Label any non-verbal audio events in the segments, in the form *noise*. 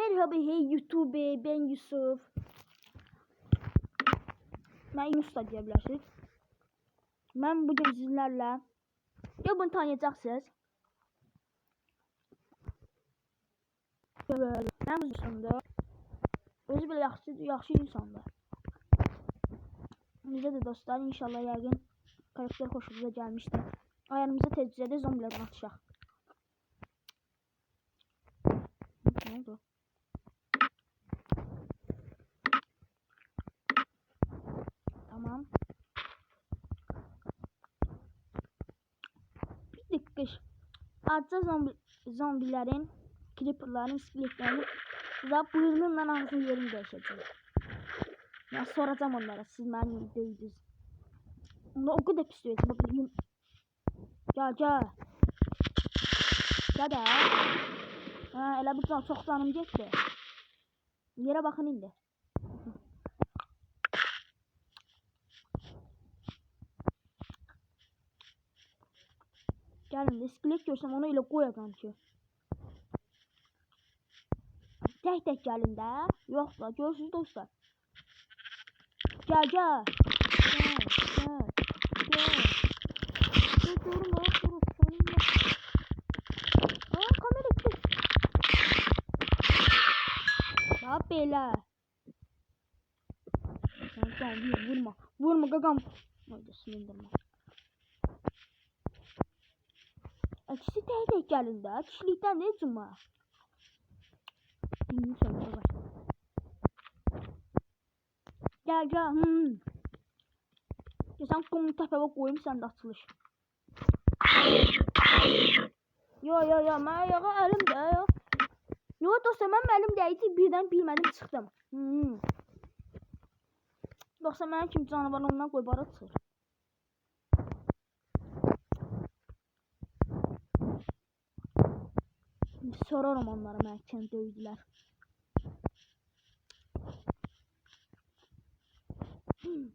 Merhaba hey YouTube ben Yusuf. Ben Yunus da diyebilirsiniz. Ben bugün sizlerle ya bunu tanıyacaksınız. Ben insanda özü belə yaxşı, yaxşı insandır. Bizə də dostlar inşallah yəqin karakter xoşunuza gəlmişdir. Ayarımıza tezcədə zombilərdən atışaq. Ne oldu? Tamam. Bir dakika. Artık zombi, zombilerin, creeperların, skeletlerin ve burnunla ağzının yerini değişeceğim. Ya soracağım onlara siz beni değildiniz. Onlar o kadar pis dövecek. Bakın yum. Gel gel. Gel de. Ha elə bir çox canım getdi. Yerə indi. Gəlin, iskelet görsəm onu elə qoyacam ki. Tək-tək gəlin də. Yox da, görürsünüz dostlar. Gəl, gəl. Gəl, gəl. Gəl. Dur, durma, dur, durma. Aa, kamera gitti. Bak belə. Sen sen vur, vurma. Vurma gagam. Haydi sinirlenme. İkisi tek tek gelin de. Kişilikten ne cuma? Bilmiyorum sen bak. Gel gel. Hmm. Ya sen kumun tepeme koyayım sen de atılış. Yo yo yo mən ayağa əlimdə yo. Yo dostlar mən əlimdə idi birdən bilmədim çıxdım. Hmm. Yoxsa mənim kimi canavar ondan qoy bara çıxır. Şimdi soraram onlara döydülər. Hmm.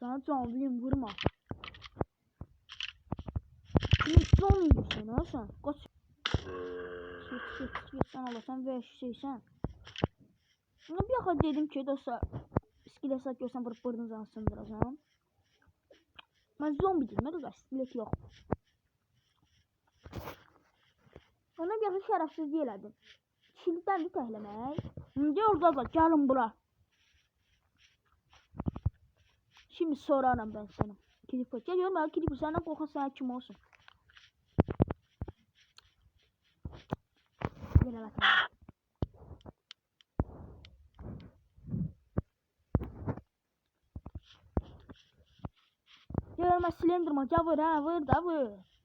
Sana canlıyım vurma. Son musun ha sen? Kaç? Sık sık sık sen alasan ve şeysen. Bunu bir yakın dedim ki dostlar. İskelet saat görsen vurup burnunuzdan sındıracağım. Ben zombi değilim arkadaş. İskelet yok. Ona bir yakın şerefsizliği elədim. Kişilikten bir tehlemek. Şimdi orada da gelin bura. Şimdi sorarım ben sana. Creeper. Geliyorum ben Creeper senden korkan sana kim olsun. Gel hele bakalım. Görmə silindirmə, gəl vur, hə, vur da vur.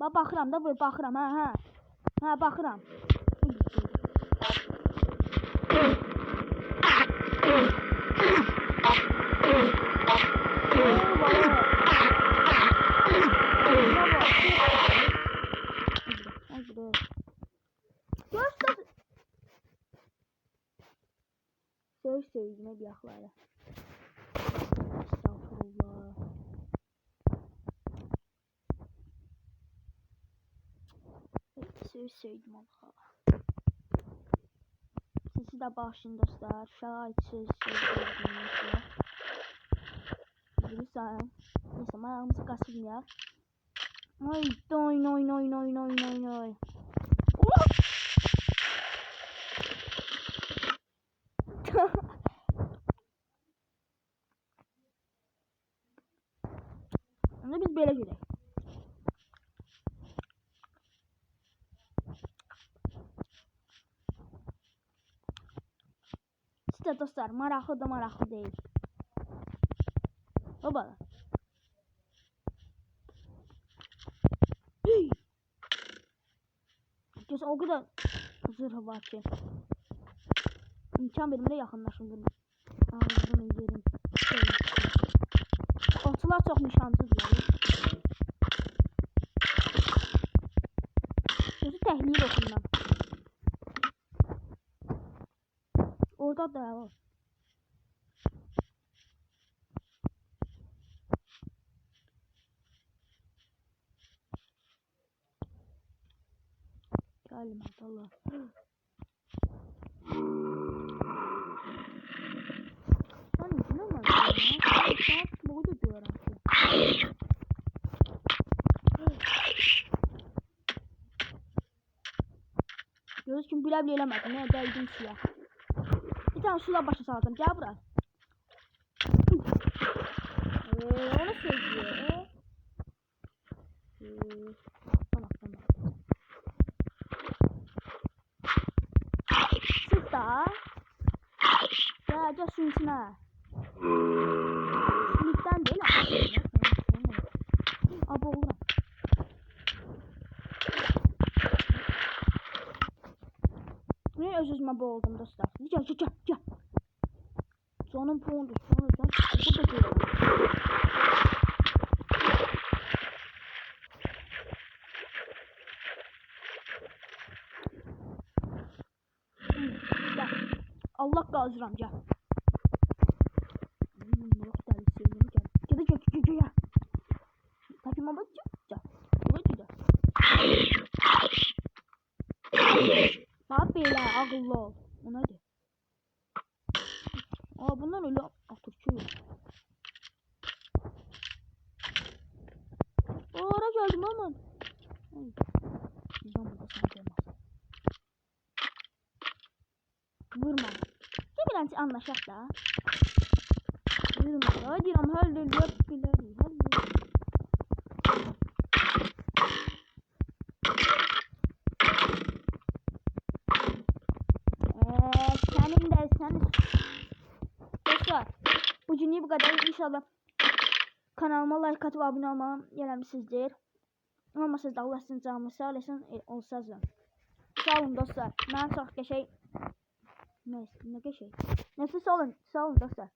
Bax, baxıram da baxıram, hə, hə. Hə, baxıram. Söz sözüne bir yaklara. Söyledim Allah. Sesi de başın dostlar. Şahit söz söyledim. Bilirsən. Neyse, ayağımızı qasırmayaq. Ay, doy, noy, noy, noy, noy, noy, noy. Oh! *laughs* Onda biz belə gedək. Sizə dostlar, maraqlı da maraqlı deyil. Baba. Hey! Göz o kadar zırhı var ki. İmkan vermede yaxınlaşın durma. Ağzını yerim. Otlar çox nişansızlar. Gözü Orada da var. Təlimat Allah. Ne var ya? Saat boyu diyorum. Göz kim bile bile eləmədim. Ne dəydim suya. Bir tane suda başa salacağım. Gel buraya. Eee onu söylüyor. Eee. Eee. Tamam tamam. Çık da. Gel gel suyun içine. Suyuktan değil ama. Abi olur. Ne öz-özümə boğuldum dostlar. Gel gel gel gel. Sonun puanı sonu son. Bu da böyle. Gel. Allah qazıram gel. Hmm, yok deli sevdim. Gel gel gel gel gel. Takıma bak gel. Gel. Gel gel. Ağıllı ol. O nədir? Aa bunlar öyle atırçıyor. O ara geldim aman. Bizden burada sanki olmaz. Vurma. Kimden anlaşak da. Vurma. Hadi am hallel yap bilir. Hallel. Eee senin de sen Dostlar kadar inşallah kanalıma like atıp abone olmamı eləmişsinizdir. Olmasınız da Allah sizin canımı sağ olasın e, olsaz da. Sağ olun dostlar. Mən çox qəşəng Neyse, ne qəşəng. Neyse sağ olun, sağ olun dostlar.